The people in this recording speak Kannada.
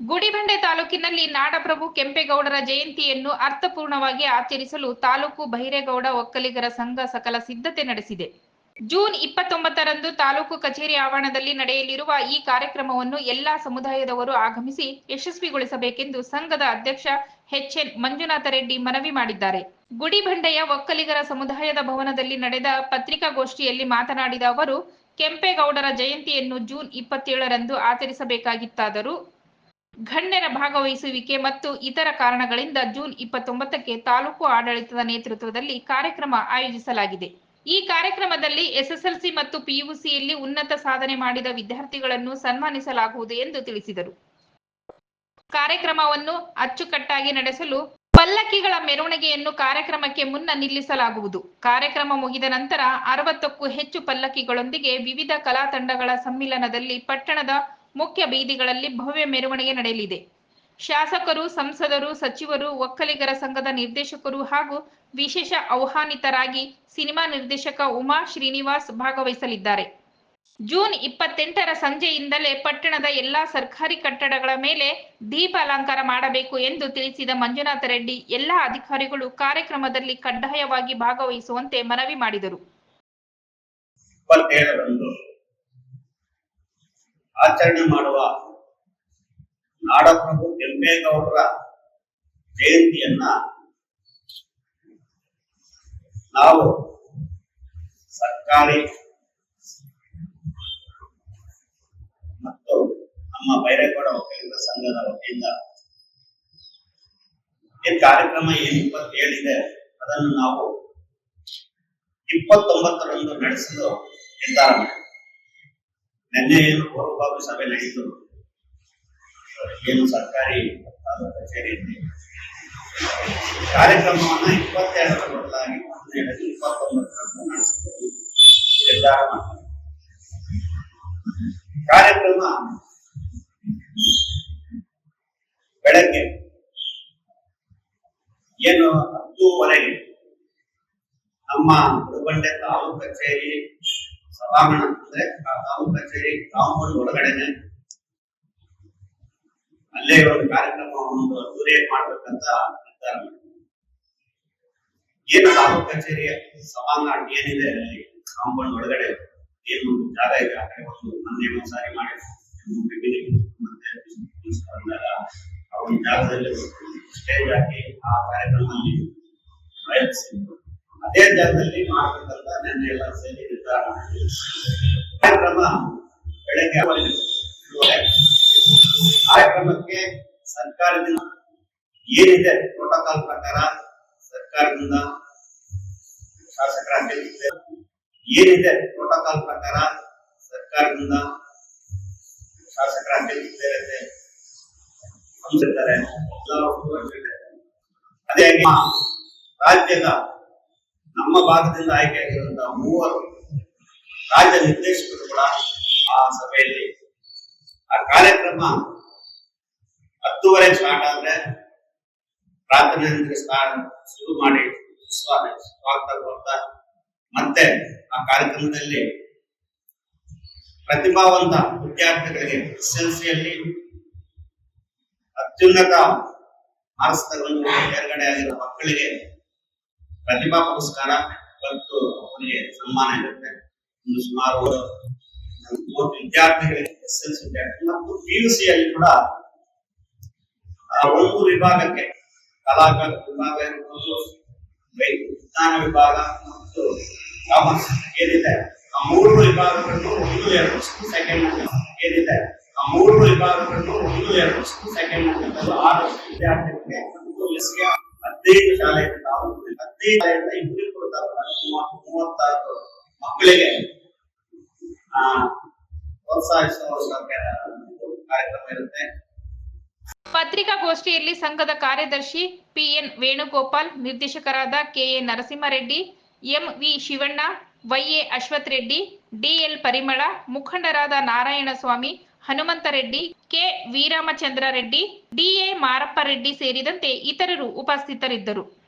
ಗುಡಿಬಂಡೆ ತಾಲೂಕಿನಲ್ಲಿ ನಾಡಪ್ರಭು ಕೆಂಪೇಗೌಡರ ಜಯಂತಿಯನ್ನು ಅರ್ಥಪೂರ್ಣವಾಗಿ ಆಚರಿಸಲು ತಾಲೂಕು ಬೈರೇಗೌಡ ಒಕ್ಕಲಿಗರ ಸಂಘ ಸಕಲ ಸಿದ್ಧತೆ ನಡೆಸಿದೆ. ಜೂನ್ ಇಪ್ಪತ್ತೊಂಬತ್ತರಂದು ತಾಲೂಕು ಕಚೇರಿ ಆವರಣದಲ್ಲಿ ನಡೆಯಲಿರುವ ಈ ಕಾರ್ಯಕ್ರಮವನ್ನು ಎಲ್ಲಾ ಸಮುದಾಯದವರು ಆಗಮಿಸಿ ಯಶಸ್ವಿಗೊಳಿಸಬೇಕೆಂದು ಸಂಘದ ಅಧ್ಯಕ್ಷ ಎಚ್ಎನ್ ಮಂಜುನಾಥ ರೆಡ್ಡಿ ಮನವಿ ಮಾಡಿದ್ದಾರೆ. ಗುಡಿಬಂಡೆಯ ಒಕ್ಕಲಿಗರ ಸಮುದಾಯದ ಭವನದಲ್ಲಿ ನಡೆದ ಪತ್ರಿಕಾಗೋಷ್ಠಿಯಲ್ಲಿ ಮಾತನಾಡಿದ ಅವರು, ಕೆಂಪೇಗೌಡರ ಜಯಂತಿಯನ್ನು ಜೂನ್ ಇಪ್ಪತ್ತೇಳರಂದು ಆಚರಿಸಬೇಕಾಗಿತ್ತಾದರೂ ಗಣ್ಯರ ಭಾಗವಹಿಸುವಿಕೆ ಮತ್ತು ಇತರ ಕಾರಣಗಳಿಂದ ಜೂನ್ ಇಪ್ಪತ್ತೊಂಬತ್ತಕ್ಕೆ ತಾಲೂಕು ಆಡಳಿತದ ನೇತೃತ್ವದಲ್ಲಿ ಕಾರ್ಯಕ್ರಮ ಆಯೋಜಿಸಲಾಗಿದೆ. ಈ ಕಾರ್ಯಕ್ರಮದಲ್ಲಿ ಎಸ್ಎಸ್ಎಲ್ಸಿ ಮತ್ತು ಪಿಯುಸಿಯಲ್ಲಿ ಉನ್ನತ ಸಾಧನೆ ಮಾಡಿದ ವಿದ್ಯಾರ್ಥಿಗಳನ್ನು ಸನ್ಮಾನಿಸಲಾಗುವುದು ಎಂದು ತಿಳಿಸಿದರು. ಕಾರ್ಯಕ್ರಮವನ್ನು ಅಚ್ಚುಕಟ್ಟಾಗಿ ನಡೆಸಲು ಪಲ್ಲಕ್ಕಿಗಳ ಮೆರವಣಿಗೆಯನ್ನು ಕಾರ್ಯಕ್ರಮಕ್ಕೆ ಮುನ್ನ ನಿಲ್ಲಿಸಲಾಗುವುದು. ಕಾರ್ಯಕ್ರಮ ಮುಗಿದ ನಂತರ ಅರವತ್ತಕ್ಕೂ ಹೆಚ್ಚು ಪಲ್ಲಕ್ಕಿಗಳೊಂದಿಗೆ ವಿವಿಧ ಕಲಾ ತಂಡಗಳ ಸಮ್ಮಿಲನದಲ್ಲಿ ಪಟ್ಟಣದ ಮುಖ್ಯ ಬೀದಿಗಳಲ್ಲಿ ಭವ್ಯ ಮೆರವಣಿಗೆ ನಡೆಯಲಿದೆ. ಶಾಸಕರು, ಸಂಸದರು, ಸಚಿವರು, ಒಕ್ಕಲಿಗರ ಸಂಘದ ನಿರ್ದೇಶಕರು ಹಾಗೂ ವಿಶೇಷ ಆಹ್ವಾನಿತರಾಗಿ ಸಿನಿಮಾ ನಿರ್ದೇಶಕ ಉಮಾ ಶ್ರೀನಿವಾಸ್ ಭಾಗವಹಿಸಲಿದ್ದಾರೆ. ಜೂನ್ ಇಪ್ಪತ್ತೆಂಟರ ಸಂಜೆಯಿಂದಲೇ ಪಟ್ಟಣದ ಎಲ್ಲಾ ಸರ್ಕಾರಿ ಕಟ್ಟಡಗಳ ಮೇಲೆ ದೀಪ ಅಲಂಕಾರ ಮಾಡಬೇಕು ಎಂದು ತಿಳಿಸಿದ ಮಂಜುನಾಥ ರೆಡ್ಡಿ, ಎಲ್ಲಾ ಅಧಿಕಾರಿಗಳು ಕಾರ್ಯಕ್ರಮದಲ್ಲಿ ಕಡ್ಡಾಯವಾಗಿ ಭಾಗವಹಿಸುವಂತೆ ಮನವಿ ಮಾಡಿದರು. ಆಚರಣೆ ಮಾಡುವ ನಾಡಪ್ರಭು ಕೆಂಪೇಗೌಡರ ಜಯಂತಿಯನ್ನ ನಾವು ಸರ್ಕಾರಿ ಮತ್ತು ನಮ್ಮ ಬೈರೇಗೌಡ ಒಕ್ಕಲಿಗರ ಸಂಘದ ವತಿಯಿಂದ ಈ ಕಾರ್ಯಕ್ರಮ ಏನು ಇಪ್ಪತ್ತೇಳಿದೆ, ಅದನ್ನು ನಾವು ಇಪ್ಪತ್ತೊಂಬತ್ತರಂದು ನಡೆಸಲು ನಿರ್ಧಾರ ಮಾಡಿದ್ವಿ. ನಿನ್ನೆ ಪೂರ್ವಭಾವಿ ಸಭೆ ನಡೆಯಿತು ಏನು ಸರ್ಕಾರಿ ಕಚೇರಿಯಲ್ಲಿ ಕಾರ್ಯಕ್ರಮವನ್ನು ಇಪ್ಪತ್ತೆರಡರ ಬದಲಾಗಿ ಹನ್ನೆರಡು ಇಪ್ಪತ್ತೊಂಬತ್ತರಂದು ಮಾಡಿದ್ವಿ ಕಾರ್ಯಕ್ರಮ ಬೆಳಗ್ಗೆ ಏನು ಹತ್ತೂವರೆಗೆ ನಮ್ಮ ಹುಡುಬಂಡೆ ತಾಲೂಕು ಕಚೇರಿ ಸಭಾಂಗಣ ಅಂದ್ರೆ ತಾವು ಕಚೇರಿ, ಕಾಂಪೌಂಡ್ ಒಳಗಡೆನೆ ಅಲ್ಲೇ ಒಂದು ಕಾರ್ಯಕ್ರಮ ಒಂದು ಅದ್ದೂರಿ ಮಾಡ್ಬೇಕಂತ ನಿರ್ಧಾರ ಏನು ತಾಲೂಕು ಕಚೇರಿಯ ಸಭಾಂಗಣ ಏನಿದೆ ಕಾಂಪೌಂಡ್ ಒಳಗಡೆ ಏನು ಜಾಗ ಇದೆ? ಆ ಕಡೆ ಒಂದು ಮಂದಿ ಒಂದು ಸಾರಿ ಮಾಡಿ ಮತ್ತೆ ಆ ಒಂದು ಜಾಗದಲ್ಲಿ ಸ್ಟೇಜ್ ಹಾಕಿ ಆ ಕಾರ್ಯಕ್ರಮದಲ್ಲಿ ಆಯೋಜಿಸಿದ್ರು ಅದೇ ಜಾಗದಲ್ಲಿ ಮಾಡ್ಬೇಕಂತ ನೆನ್ನೆ ಎಲ್ಲ ಸೇರಿ ನಿರ್ಧಾರ ಮಾಡಿದ್ವಿ. ಕಾರ್ಯಕ್ರಮ ಬೆಳಗ್ಗೆ ಆರೂವರೆ ಶುರುವಾಗಿದೆ. ಕಾರ್ಯಕ್ರಮಕ್ಕೆ ಸರ್ಕಾರದಿಂದ ಏನಿದೆ ಪ್ರೋಟೋಕಾಲ್ ಪ್ರಕಾರ ಸರ್ಕಾರದಿಂದ ಶಾಸಕರ ಅಧ್ಯಕ್ಷತೆ ಏನಿದೆ ಪ್ರೋಟೋಕಾಲ್ ಪ್ರಕಾರ ಸರ್ಕಾರದಿಂದ ಶಾಸಕರ ಅಧ್ಯಕ್ಷತೆ ಇರುತ್ತೆ ಸಂಸದರು ಎಲ್ಲ ಒಪ್ಪಿಕೊಂಡಿದ್ದಾರೆ. ಅದೇ ಹಾಗೆ ರಾಜ್ಯದ ನಮ್ಮ ಭಾಗದಿಂದ ಆಯ್ಕೆಯಾಗಿರುವಂತಹ ಮೂವರು ರಾಜ್ಯ ನಿರ್ದೇಶಕರು ಕೂಡ ಆ ಸಭೆಯಲ್ಲಿ ಆ ಕಾರ್ಯಕ್ರಮ ಹತ್ತುವರೆ ಸ್ಟಾರ್ಟ್ ಆದ್ರೆ ಪ್ರಾರ್ಥನೆ ಸ್ಟಾರ್ಟ್ ಶುರು ಮಾಡಿ ಸ್ವಾಗತ ಕೋರ್ತಾ ಮತ್ತೆ ಆ ಕಾರ್ಯಕ್ರಮದಲ್ಲಿ ಪ್ರತಿಭಾವಂತ ವಿದ್ಯಾರ್ಥಿಗಳಿಗೆ ಎಸ್ ಎಲ್ ಸಿಯಲ್ಲಿ ಅತ್ಯುನ್ನತ ಮಾರ್ಕ್ಸ್ ತಗೊಂಡು ಆಗಿರೋ ಮಕ್ಕಳಿಗೆ ಪ್ರತಿಭಾ ಪುರಸ್ಕಾರ ಮತ್ತು ಅವರಿಗೆ ಸನ್ಮಾನ ಇರುತ್ತೆ. ಒಂದು ಸುಮಾರು ಮೂವತ್ತು ವಿದ್ಯಾರ್ಥಿಗಳಿಗೆ ಎಸ್ ಎಲ್ ಸಿ ಮತ್ತು ಪಿ ಯು ಸಿ ಅಲ್ಲಿ ಕೂಡ ಒಂದು ವಿಭಾಗಕ್ಕೆ ಕಲಾ ವಿಭಾಗ ಇರ್ಬೋದು ವಿಜ್ಞಾನ ವಿಭಾಗ ಮತ್ತು ಕಾಮರ್ಸ್ ಏನಿದೆ, ಆ ಮೂರು ವಿಭಾಗಗಳನ್ನು ಒಂದು ಎರಡು ಸೆಕೆಂಡ್ ಏನಿದೆ, ಆ ಮೂರು ವಿಭಾಗಗಳನ್ನು ಒಂದು ಎರಡು ಸೆಕೆಂಡ್ ಆರು ವಿದ್ಯಾರ್ಥಿಗಳಿಗೆ ಹದಿನೈದು ಶಾಲೆಯಿಂದ ಮೂವತ್ತಾರು ಮಕ್ಕಳಿಗೆ. ಕಾರ್ಯಕ್ರಮ ಇರುತ್ತೆ. ಪತ್ರಿಕಾಗೋಷ್ಠಿಯಲ್ಲಿ ಸಂಘದ ಕಾರ್ಯದರ್ಶಿ ಪಿಎನ್ ವೇಣುಗೋಪಾಲ್, ನಿರ್ದೇಶಕರಾದ KA Narasimhareddy, M V Shivanna YA Ashwath Reddy DL Parimala, ಮುಖಂಡರಾದ ನಾರಾಯಣಸ್ವಾಮಿ, ಹನುಮಂತರೆಡ್ಡಿ, ಕೆ ವೀರಾಮಚಂದ್ರ ರೆಡ್ಡಿ ಡಿಎ ಮಾರಪ್ಪ ರೆಡ್ಡಿ ಸೇರಿದಂತೆ ಇತರರು ಉಪಸ್ಥಿತರಿದ್ದರು.